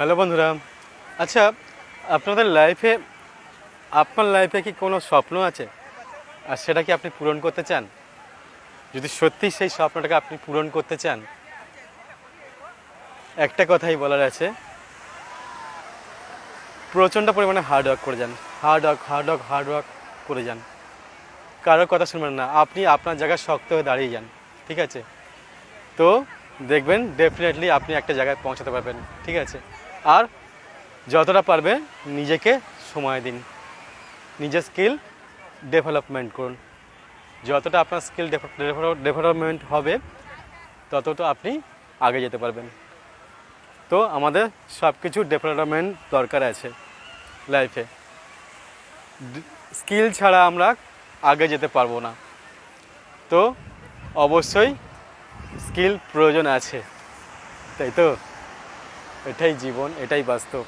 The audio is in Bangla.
হ্যালো বন্ধুরা। আচ্ছা আপনাদের লাইফে আপনার লাইফে কি কোনো স্বপ্ন আছে? আর সেটা কি আপনি পূরণ করতে চান? যদি সত্যি সেই স্বপ্নটাকে আপনি পূরণ করতে চান, একটা কথাই বলার আছে, প্রচণ্ড পরিমাণে হার্ড ওয়ার্ক করে যান। Hard work hard work hard work করে যান। কারোর কথা শুনবেন না। আপনি আপনার জায়গায় শক্ত হয়ে দাঁড়িয়ে যান। ঠিক আছে? তো দেখবেন ডেফিনেটলি আপনি একটা জায়গায় পৌঁছাতে পারবেন। ঠিক আছে? আর যতটা পারবেন নিজেকে সময় দিন। নিজের স্কিল ডেভেলপমেন্ট করুন। যতটা আপনার স্কিল ডেভেলপমেন্ট হবে, ততটা আপনি আগে যেতে পারবেন। তো আমাদের সব কিছু ডেভেলপমেন্ট দরকার আছে লাইফে স্কিল ছাড়া আমরা আগে যেতে পারব না। তো অবশ্যই স্কিল প্রয়োজন আছে। তাই তো? এটাই জীবন এটাই বাস্তব।